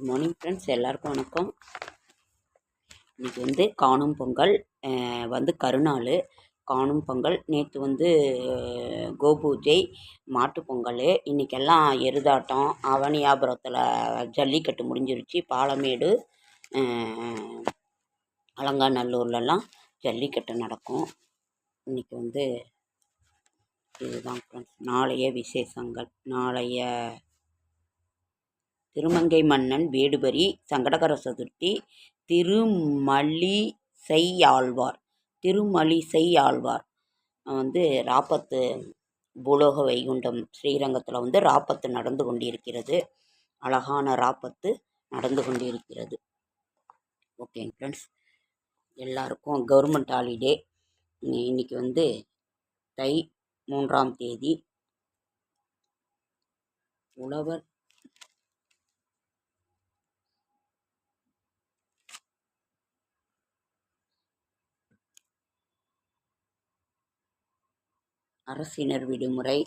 Good morning friends எல்லாருக்கும் வணக்கம். இன்றைக்கி வந்து காணும் பொங்கல் வந்து கருநாள். காணும் பொங்கல் நேற்று வந்து கோபூஜை மாட்டு பொங்கல். இன்றைக்கெல்லாம் எருதாட்டம் அவனியாபுரத்தில் ஜல்லிக்கட்டு முடிஞ்சிருச்சு. பாலமேடு அலங்காநல்லூர்லலாம் ஜல்லிக்கட்டு நடக்கும். இன்றைக்கி வந்து இதுதான் ஃப்ரெண்ட்ஸ் நாளைய விசேஷங்கள். நாளைய திருமங்கை மன்னன் வேடுபரி சங்கடகர சதுர்த்தி திருமலிசையாழ்வார். திருமலிசையாழ்வார். வந்து ராப்பத்து பூலோக வைகுண்டம் ஸ்ரீரங்கத்தில் வந்து ராப்பத்து நடந்து கொண்டிருக்கிறது. அழகான ராப்பத்து நடந்து கொண்டிருக்கிறது. ஓகேங்க ஃப்ரெண்ட்ஸ் எல்லாருக்கும் கவர்மெண்ட் ஹாலிடே இன்னைக்கு வந்து தை மூன்றாம் தேதி. உழவர் அரசினர் விடுமுறை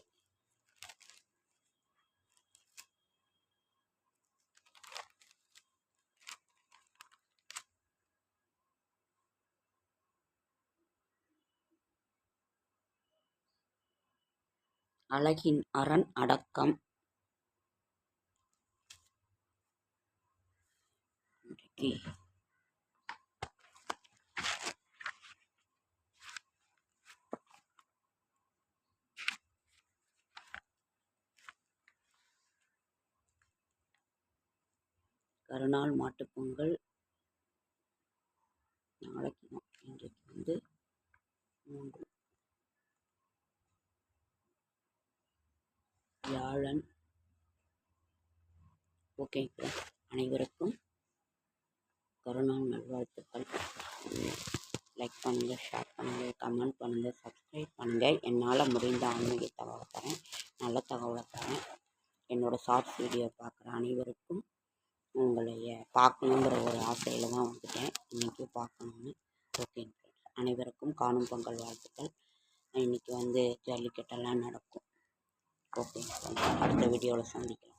அழகின் அரண் அடக்கம் Okay. கருநாள் மாட்டுப் பொங்கல். நாளைக்கு தான். இன்றைக்கு வந்து மூன்று. வியாழன். ஓகே அனைவருக்கும் கருநாள் நல்வாழ்த்துக்கள். லைக் பண்ணுங்கள் ஷேர் பண்ணுங்கள் கமெண்ட் பண்ணுங்கள் சப்ஸ்கிரைப் பண்ணுங்கள் என்னால் முடிந்த ஆன்மீக தகவலை தரேன் நல்ல தகவலை தரேன். என்னோடய ஷார்ட்ஸ் வீடியோ பார்க்குற அனைவருக்கும் உங்களைய பார்க்கணுங்கிற ஒரு ஆசையில் தான் வந்துட்டேன். இன்றைக்கும் பார்க்கணுன்னு ஓகே அனைவருக்கும் காணும் பொங்கல் வாழ்த்துக்கள். இன்றைக்கி வந்து ஜல்லிக்கட்டெல்லாம் நடக்கும். ஓகே அடுத்த வீடியோவில் சந்திக்கலாம்.